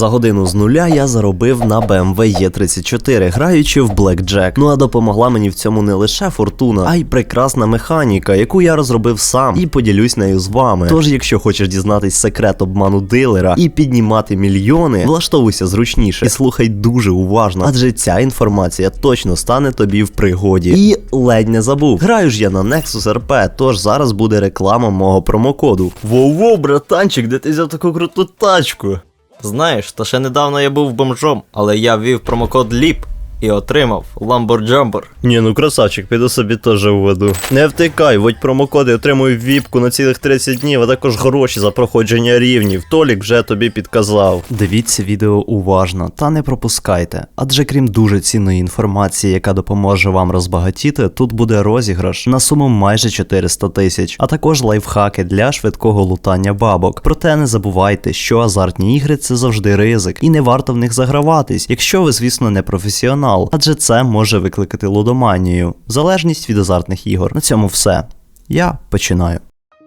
За годину з нуля я заробив на BMW E34, граючи в Blackjack. Ну а допомогла мені в цьому не лише фортуна, а й прекрасна механіка, яку я розробив сам і поділюсь нею з вами. Тож, якщо хочеш дізнатись секрет обману дилера і піднімати мільйони, влаштовуйся зручніше і слухай дуже уважно, адже ця інформація точно стане тобі в пригоді. І ледь не забув. Граю ж я на Nexus RP, тож зараз буде реклама мого промокоду. Воу-воу, братанчик, де ти взяв таку круту тачку? Знаєш, та ще недавно я був бомжом, але я ввів промокод LIP і отримав Lamborjumper. Ні, ну красавчик, піду собі теж введу. Не втикай, вводь промокоди, отримуй віпку на цілих 30 днів, а також гроші за проходження рівнів. Толік вже тобі підказав. Дивіться відео уважно та не пропускайте, адже крім дуже цінної інформації, яка допоможе вам розбагатіти, тут буде розіграш на суму майже 400 тисяч, а також лайфхаки для швидкого лутання бабок. Проте не забувайте, що азартні ігри це завжди ризик, і не варто в них заграватись, якщо ви, звісно, не професіонал, адже це може викликати лудоманію, залежність від азартних ігор. На цьому все. Я починаю.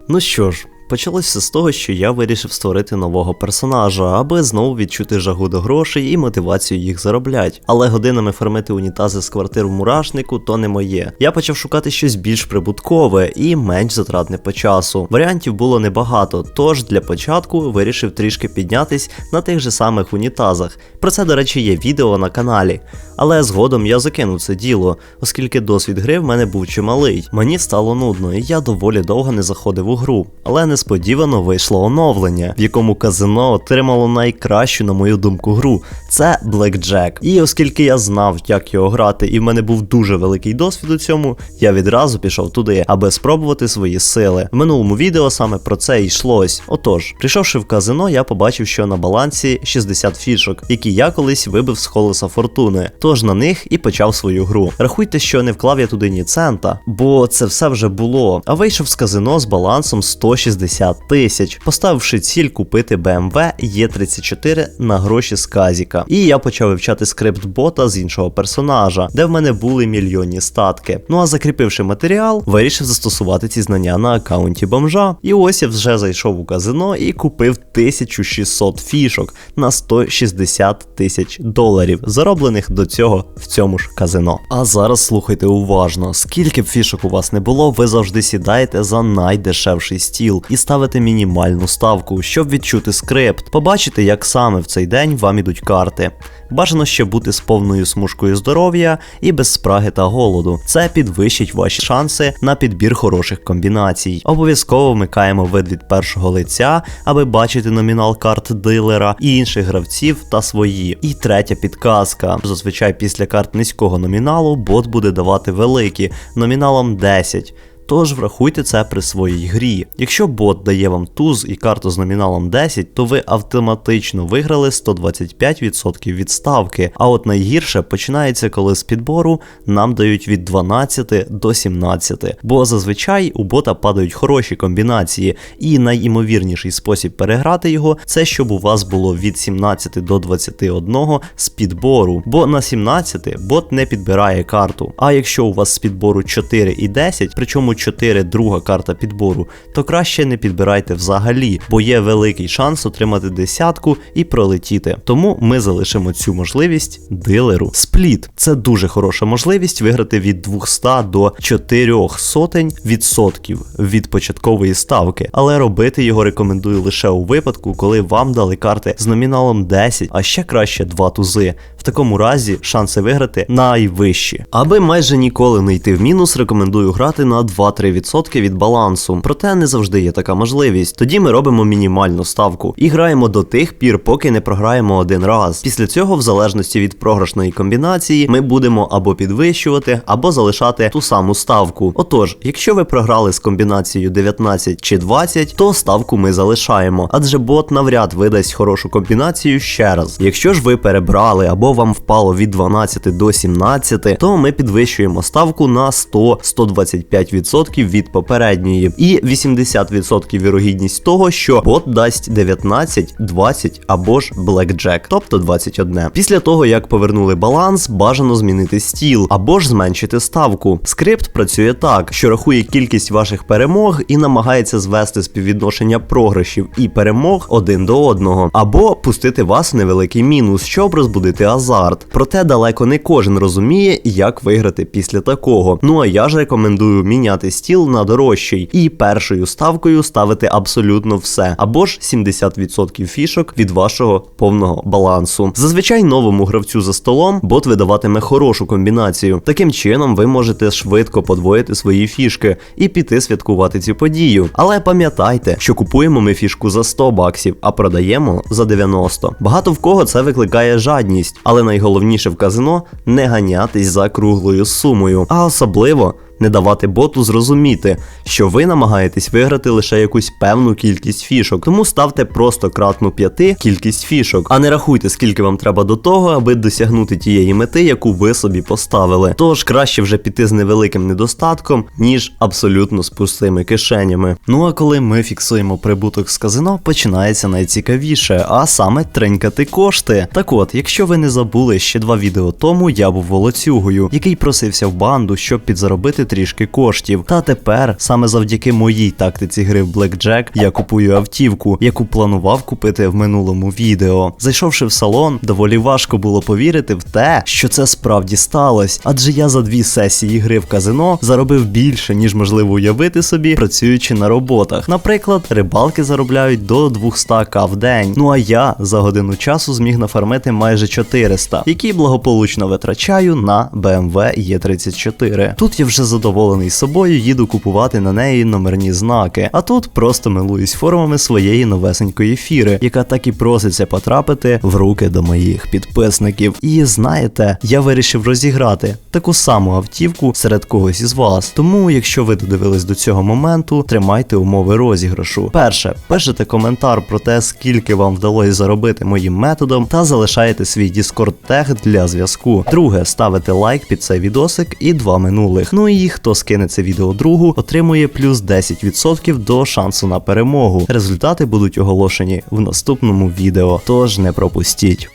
Ну що ж. Почалося з того, що я вирішив створити нового персонажа, аби знову відчути жагу до грошей і мотивацію їх заробляти. Але годинами фармити унітази з квартир в мурашнику то не моє. Я почав шукати щось більш прибуткове і менш затратне по часу. Варіантів було небагато, тож для початку вирішив трішки піднятись на тих же самих унітазах. Про це, до речі, є відео на каналі. Але згодом я закинув це діло, оскільки досвід гри в мене був чималий. Мені стало нудно, і я доволі довго не заходив у гру. Але несподівано вийшло оновлення, в якому казино отримало найкращу, на мою думку, гру. Це Blackjack. І оскільки я знав, як його грати, і в мене був дуже великий досвід у цьому, я відразу пішов туди, аби спробувати свої сили. В минулому відео саме про це йшлось. Отож, прийшовши в казино, я побачив, що на балансі 60 фішок, які я колись вибив з колеса фортуни. Тож на них і почав свою гру. Рахуйте, що не вклав я туди ні цента, бо це все вже було. А вийшов з казино з балансом 160 тисяч, поставивши ціль купити BMW E34 на гроші з Казіка. І я почав вивчати скрипт бота з іншого персонажа, де в мене були мільйонні статки. Ну а закріпивши матеріал, вирішив застосувати ці знання на аккаунті бомжа. І ось я вже зайшов у казино і купив 1600 фішок на 160 тисяч доларів, зароблених до цього в цьому ж казино. А зараз слухайте уважно, скільки б фішок у вас не було, ви завжди сідаєте за найдешевший стіл і ставите мінімальну ставку, щоб відчути скрипт, побачити, як саме в цей день вам ідуть карти. Бажано ще бути з повною смужкою здоров'я і без спраги та голоду. Це підвищить ваші шанси на підбір хороших комбінацій. Обов'язково вмикаємо вид від першого лиця, аби бачити номінал карт дилера і інших гравців та свої. І третя підказка. Зазвичай після карт низького номіналу бот буде давати великі номіналом 10. Тож врахуйте це при своїй грі. Якщо бот дає вам туз і карту з номіналом 10, то ви автоматично виграли 125% від ставки. А от найгірше починається, коли з підбору нам дають від 12 до 17. Бо зазвичай у бота падають хороші комбінації, і найімовірніший спосіб переграти його це щоб у вас було від 17 до 21 з підбору. Бо на 17 бот не підбирає карту. А якщо у вас з підбору 4 і 10, причому 4 друга карта підбору, то краще не підбирайте взагалі, бо є великий шанс отримати десятку і пролетіти. Тому ми залишимо цю можливість дилеру. Спліт це дуже хороша можливість виграти від 200 до 4 сотень відсотків від початкової ставки, але робити його рекомендую лише у випадку, коли вам дали карти з номіналом 10, а ще краще 2 тузи. Такому разі шанси виграти найвищі. Аби майже ніколи не йти в мінус, рекомендую грати на 2-3% від балансу. Проте не завжди є така можливість. Тоді ми робимо мінімальну ставку і граємо до тих пір, поки не програємо один раз. Після цього, в залежності від програшної комбінації, ми будемо або підвищувати, або залишати ту саму ставку. Отож, якщо ви програли з комбінацією 19 чи 20, то ставку ми залишаємо, адже бот навряд видасть хорошу комбінацію ще раз. Якщо ж ви перебрали або вам впало від 12 до 17, то ми підвищуємо ставку на 100-125% від попередньої, і 80% вірогідність того, що бот дасть 19, 20 або ж блекджек, тобто 21. Після того, як повернули баланс, бажано змінити стіл або ж зменшити ставку. Скрипт працює так, що рахує кількість ваших перемог і намагається звести співвідношення програшів і перемог один до одного, або пустити вас в невеликий мінус, щоб розбудити азарт. Проте далеко не кожен розуміє, як виграти після такого. Ну а я ж рекомендую міняти стіл на дорожчий і першою ставкою ставити абсолютно все, або ж 70% фішок від вашого повного балансу. Зазвичай новому гравцю за столом бот видаватиме хорошу комбінацію. Таким чином, ви можете швидко подвоїти свої фішки і піти святкувати цю подію. Але пам'ятайте, що купуємо ми фішку за 100 баксів, а продаємо за 90. Багато в кого це викликає жадність, але найголовніше в казино не ганятись за круглою сумою, а особливо. Не давати боту зрозуміти, що ви намагаєтесь виграти лише якусь певну кількість фішок, тому ставте просто кратну 5 кількість фішок, а не рахуйте, скільки вам треба до того, аби досягнути тієї мети, яку ви собі поставили. Тож краще вже піти з невеликим недостатком, ніж абсолютно з пустими кишенями. Ну а коли ми фіксуємо прибуток з казино, починається найцікавіше, а саме тренькати кошти. Так от, якщо ви не забули, ще два відео тому я був волоцюгою, який просився в банду, щоб підзаробити трішки коштів. Та тепер, саме завдяки моїй тактиці гри в Blackjack, я купую автівку, яку планував купити в минулому відео. Зайшовши в салон, доволі важко було повірити в те, що це справді сталося, адже я за дві сесії гри в казино заробив більше, ніж можливо уявити собі, працюючи на роботах. Наприклад, рибалки заробляють до 200к в день. Ну а я за годину часу зміг нафармити майже 400, які благополучно витрачаю на BMW E34. Тут я вже задоволений собою, їду купувати на неї номерні знаки. А тут просто милуюсь формами своєї новесенької фіри, яка так і проситься потрапити в руки до моїх підписників. І знаєте, я вирішив розіграти таку саму автівку серед когось із вас. Тому, якщо ви додивились до цього моменту, тримайте умови розіграшу. Перше, пишете коментар про те, скільки вам вдалося заробити моїм методом, та залишаєте свій Discord тег для зв'язку. Друге, ставите лайк під цей відосик і два минулих. Ну і хто скине це відео другу, отримує плюс 10% до шансу на перемогу. Результати будуть оголошені в наступному відео, тож не пропустіть.